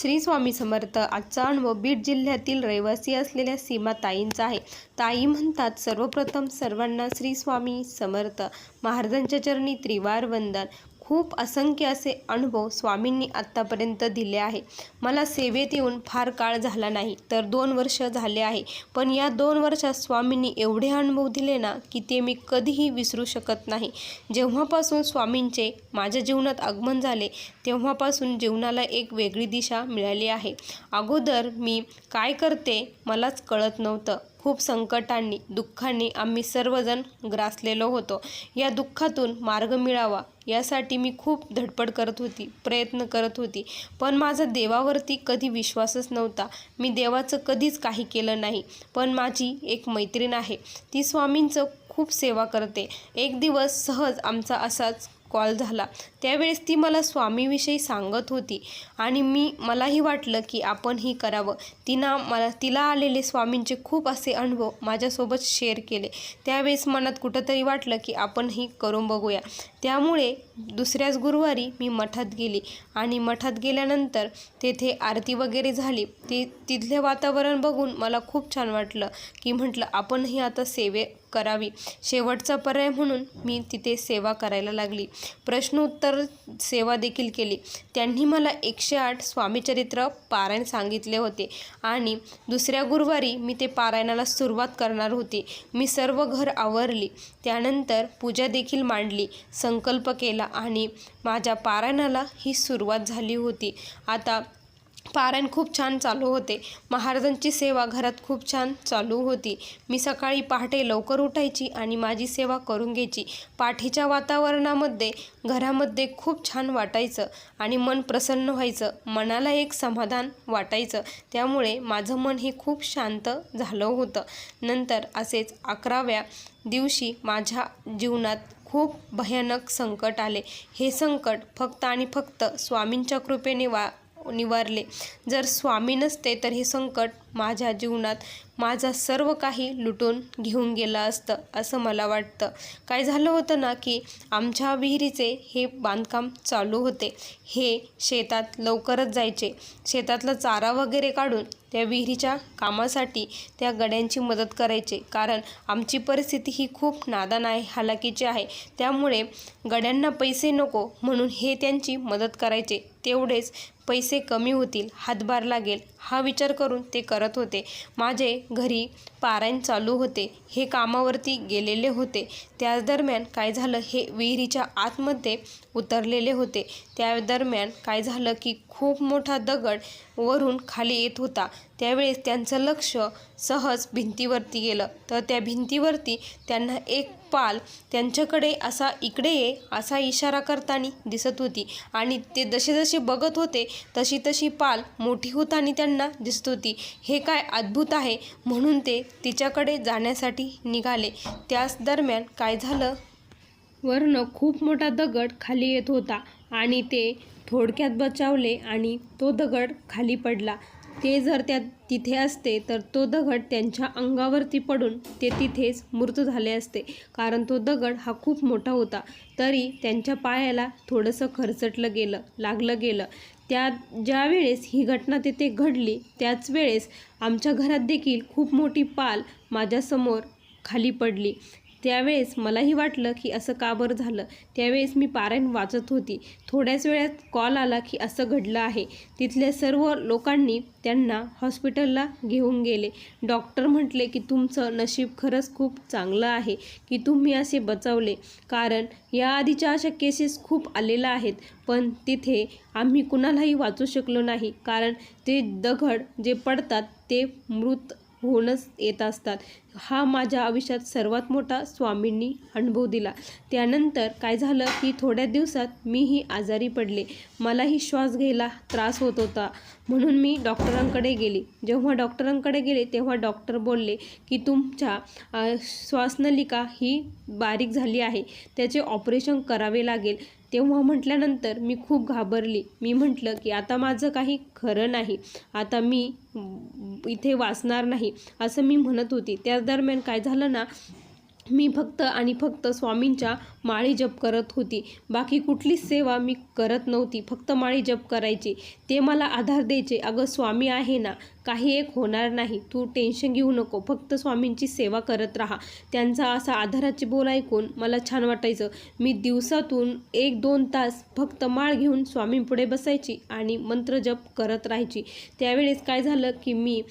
श्री स्वामी समर्थ. आजचा अनुभव बीड जिल्ह्यातील रहिवासी असलेल्या सीमा ताईंचा आहे. ताई म्हणतात सर्वप्रथम सर्वांना श्री स्वामी समर्थ. महाराजांच्या चरणी त्रिवार वंदन. खूप असंख्य असे अनुभव स्वामींनी आत्तापर्यंत दिले आहे. मला सेवेत येऊन फार काळ झाला नाही तर दोन वर्ष झाले आहे. पण या दोन वर्षात स्वामींनी एवढे अनुभव दिले ना की ते मी कधीही विसरू शकत नाही. जेव्हापासून स्वामींचे माझ्या जीवनात आगमन झाले तेव्हापासून जीवनाला एक वेगळी दिशा मिळाली आहे. अगोदर मी काय करते मलाच कळत नव्हतं. खूप संकटांनी दुःखांनी आम्ही सर्वजण ग्रासलेलो होतो. या दुःखातून मार्ग मिळावा यासाठी मी खूप धडपड करत होती प्रयत्न करत होती. पण माझा देवावरती कधी विश्वासच नव्हता. मी देवाचं कधीच काही केलं नाही. पण माझी एक मैत्रीण आहे. ती स्वामींचं खूप सेवा करते. एक दिवस सहज आमचा असाच कॉल झाला. त्यावेळेस ती मला स्वामीविषयी सांगत होती. आणि मी मलाही वाटलं की आपणही करावं. तिनं मला तिला आलेले स्वामींचे खूप असे अनुभव माझ्यासोबत शेअर केले. त्यावेळेस मनात कुठंतरी वाटलं की आपणही करून बघूया. त्यामुळे दुसऱ्याच गुरुवारी मी मठात गेली. आणि मठात गेल्यानंतर तेथे आरती वगैरे झाली. ती तिथले वातावरण बघून मला खूप छान वाटलं की म्हटलं आपणही आता सेवे करावी. शेवटचा पर्याय म्हणून मी तिथे सेवा करायला लागली. प्रश्नोत्तर सेवा देखील केली. त्यांनी मला एकशे आठ स्वामीचरित्र पारायण सांगितले होते आणि दुसऱ्या गुरुवारी मी ते पारायणाला सुरुवात करणार होती. मी सर्व घर आवरली. त्यानंतर पूजा देखील मांडली संकल्प केला आणि माझ्या पारायणाला ही सुरुवात झाली होती. आता पारायण खूप छान चालू होते. महाराजांची सेवा घरात खूप छान चालू होती. मी सकाळी पहाटे लवकर उठायची आणि माझी सेवा करून घ्यायची. पाठीच्या वातावरणामध्ये घरामध्ये खूप छान वाटायचं आणि मन प्रसन्न व्हायचं. मनाला एक समाधान वाटायचं. त्यामुळे माझं मन हे खूप शांत झालं होतं. नंतर असेच अकराव्या दिवशी माझ्या जीवनात खूप भयानक संकट आले. हे संकट फक्त आणि फक्त स्वामींच्या कृपेने वा निवारले. जर स्वामी नसते तर हे संकट माझ्या जीवनात माझा सर्व काही लुटून घेऊन गेलं असतं असं मला वाटतं. काय झालं होतं ना की आमच्या विहिरीचे हे बांधकाम चालू होते. हे शेतात लवकरच जायचे. शेतातला चारा वगैरे काढून त्या विहिरीच्या कामासाठी त्या गड्यांची मदत करायचे. कारण आमची परिस्थिती ही खूप नादान आहे हालाकीची आहे. त्यामुळे गड्यांना पैसे नको म्हणून हे त्यांची मदत करायचे. तेवढेच पैसे कमी होतील हातभार लागेल हा विचार करून ते करत होते. माझे घरी पारायण चालू होते. हे कामावरती गेलेले होते. त्याच दरम्यान काय झालं हे विहिरीच्या आतमध्ये उतरलेले होते. त्या दरम्यान काय झालं की खूप मोठा दगड वरून खाली येत होता. त्यावेळेस त्यांचं लक्ष सहज भिंतीवरती गेलं. तर त्या भिंतीवरती त्यांना एक पाल त्यांच्याकडे असा इकडे ये असा इशारा करताना दिसत होती. आणि ते जसे जसे बघत होते तशी तशी पाल मोठी होताना त्यांना दिसत होती. हे काय अद्भुत आहे म्हणून ते तिच्याकडे जाण्यासाठी निघाले. त्याच दरम्यान काय झालं? वरनं खूप मोठा दगड खाली येत होता आणि ते थोडक्यात बचावले आणि तो दगड खाली पडला. ते जर त्या तिथे असते तर तो दगड त्यांच्या अंगावरती पडून ते तिथेच मृत झाले असते. कारण तो दगड हा खूप मोठा होता तरी त्यांच्या पायाला थोडंसं खरचटलं गेलं लागलं गेलं. त्या ज्या वेळेस ही घटना तिथे घडली त्याच वेळेस आमच्या घरात देखील खूप मोठी पाल माझ्यासमोर खाली पडली. त्यावेळेस मलाही वाटलं की असं का बरं झालं. त्यावेळेस मी पारायण वाचत होती. थोड्याच वेळात कॉल आला की असं घडलं आहे. तिथल्या सर्व लोकांनी त्यांना हॉस्पिटलला घेऊन गेले. डॉक्टर म्हटले की तुमचं नशीब खरंच खूप चांगलं आहे की तुम्ही असे बचावले. कारण याआधीच्या अशा केसेस खूप आलेल्या आहेत. पण तिथे आम्ही कुणालाही वाचू शकलो नाही. कारण ते दगड जे पडतात ते मृत होऊनच येत असतात. हा माझ्या आयुष्यात सर्वात मोठा स्वामींनी अनुभव दिला. त्यानंतर काय झालं की थोड्या दिवसात मीही आजारी पडले. मलाही श्वास घ्यायला त्रास होत होता. म्हणून मी डॉक्टरांकडे गेले. जेव्हा डॉक्टरांकडे गेले तेव्हा डॉक्टर बोलले की तुमच्या श्वासनलिका ही बारीक झाली आहे. त्याचे ऑपरेशन करावे लागेल. तेव्हा म्हटल्यानंतर मी खूप घाबरली. मी म्हटलं की आता माझं काही खरं नाही. आता मी इथे वाचणार नाही. असं मी म्हणत होती. त्या दरम्यान काय झालं ना मी फक्त आणि फक्त स्वामींच्या माळी जप करत होती. बाकी कुठलीच सेवा मी करत नव्हती. फक्त माळी जप करायची. ते मला आधार द्यायचे. अगं स्वामी आहे ना काही एक होणार नाही. तू टेन्शन घेऊ नको. फक्त स्वामींची सेवा करत राहा. त्यांचा असा आधाराचे बोल ऐकून मला छान वाटायचं. मी दिवसातून एक दोन तास फक्त माळ घेऊन स्वामींपुढे बसायची आणि मंत्र जप करत राहायची. त्यावेळेस काय झालं की मी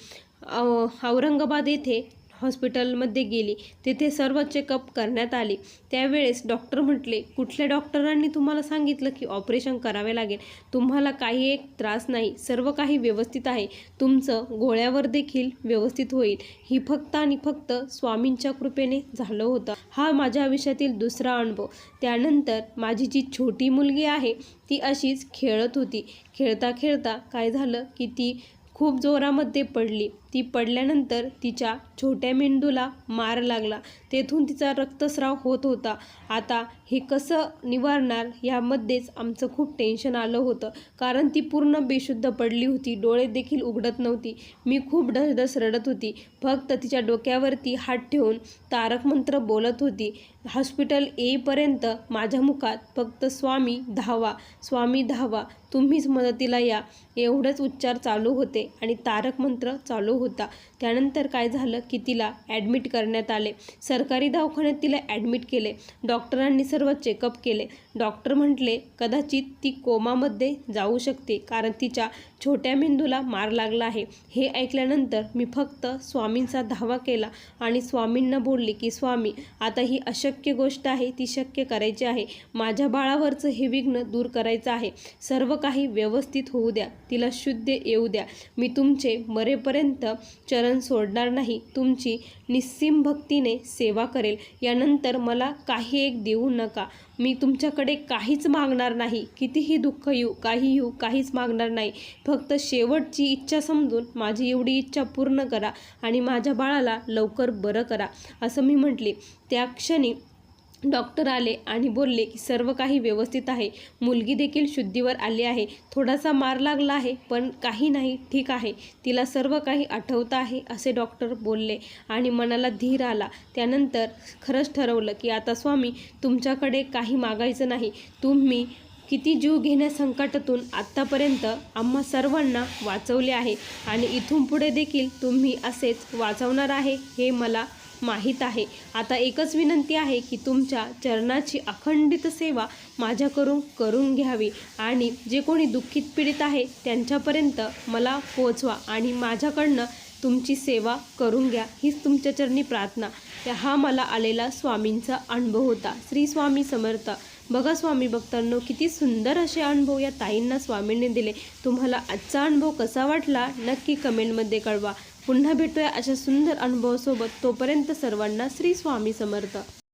औरंगाबाद येथे हॉस्पिटलमध्ये गेली. तेथे सर्व चेकअप करण्यात आले. त्यावेळेस डॉक्टर म्हटले कुठल्या डॉक्टरांनी तुम्हाला सांगितलं की ऑपरेशन करावे लागेल? तुम्हाला काही एक त्रास नाही. सर्व काही व्यवस्थित आहे. तुमचं गोळ्यावर देखील व्यवस्थित होईल ही फक्त आणि फक्त स्वामींच्या कृपेने झालं होतं. हा माझ्या आयुष्यातील दुसरा अनुभव. त्यानंतर माझी जी छोटी मुलगी आहे ती अशीच खेळत होती. खेळता खेळता काय झालं की ती खूप जोरामध्ये पडली. ती पडल्यानंतर तिच्या छोट्या मेंदूला मार लागला. तेथून तिचा रक्तस्राव होत होता. आता हे कसं निवारणार यामध्येच आमचं खूप टेन्शन आलं होतं. कारण ती पूर्ण बेशुद्ध पडली होती. डोळे देखील उघडत नव्हती. मी खूप डसडस रडत होती. फक्त तिच्या डोक्यावरती हात ठेवून तारक मंत्र बोलत होती. हॉस्पिटल येईपर्यंत माझ्या मुखात फक्त स्वामी धावा स्वामी धावा तुम्हीच मदतीला या. एवढंच उच्चार चालू होते आणि तारक मंत्र चालू होता. त्यानंतर काय झालं की तिला ॲडमिट करण्यात आले. सरकारी दवाखान्यात तिला ॲडमिट केले. डॉक्टरांनी सर्व चेकअप केले. डॉक्टर म्हटले कदाचित ती कोमामध्ये जाऊ शकते कारण तिच्या छोट्या मेंदूला मार लागला आहे. हे ऐकल्यानंतर मी फक्त स्वामींचा धावा केला आणि स्वामींना बोलले की स्वामी आता ही अशक्य गोष्ट आहे ती शक्य करायची आहे. माझ्या बाळावरचं हे विघ्न दूर करायचं आहे. सर्व काही व्यवस्थित होऊ द्या. तिला शुद्ध येऊ द्या. मी तुमचे मरेपर्यंत चरण सोडणार नाही तुमची निस्सीम भक्तीने सेवा करेल. यानंतर मला काही एक देऊ नका. मी तुमच्याकडे काहीच मागणार नाही. कितीही दुःख येऊ काही येऊ काहीच मागणार नाही. फक्त शेवटची इच्छा समजून माझी एवढी इच्छा पूर्ण करा आणि माझ्या बाळाला लवकर बरं करा असं मी म्हटले. त्या क्षणी डॉक्टर आले आणि बोलले की सर्व काही व्यवस्थित आहे. मुलगी देखील शुद्धीवर आली आहे. थोडासा मार लागला आहे पण काही नाही. ठीक आहे. तिला सर्व काही आठवतं आहे असे डॉक्टर बोलले आणि मनाला धीर आला. त्यानंतर खरंच ठरवलं की आता स्वामी तुमच्याकडे काही मागायचं नाही. तुम्ही किती जीव घेण्या संकटातून आत्तापर्यंत आम्हा सर्वांना वाचवले आहे आणि इथून पुढे देखील तुम्ही असेच वाचवणार आहे हे मला माहीत आहे. आता एकच विनंती आहे की तुमच्या चरणाची अखंडित सेवा माझ्याकडून करून घ्यावी आणि जे कोणी दुःखित पीडित आहे त्यांच्यापर्यंत मला पोचवा आणि माझ्याकडनं तुमची सेवा करून घ्या हीच तुमच्या चरणी प्रार्थना. हा मला आलेला स्वामींचा अनुभव होता. श्री स्वामी समर्थ. बघा स्वामी भक्तांनो किती सुंदर असे अनुभव या ताईंना स्वामींनी दिले. तुम्हाला आजचा अनुभव कसा वाटला? नक्की कमेंटमध्ये कळवा. पुन्हा भेटूया अशा सुंदर अनुभवासोबत तोपर्यंत सर्वांना श्री स्वामी समर्थ.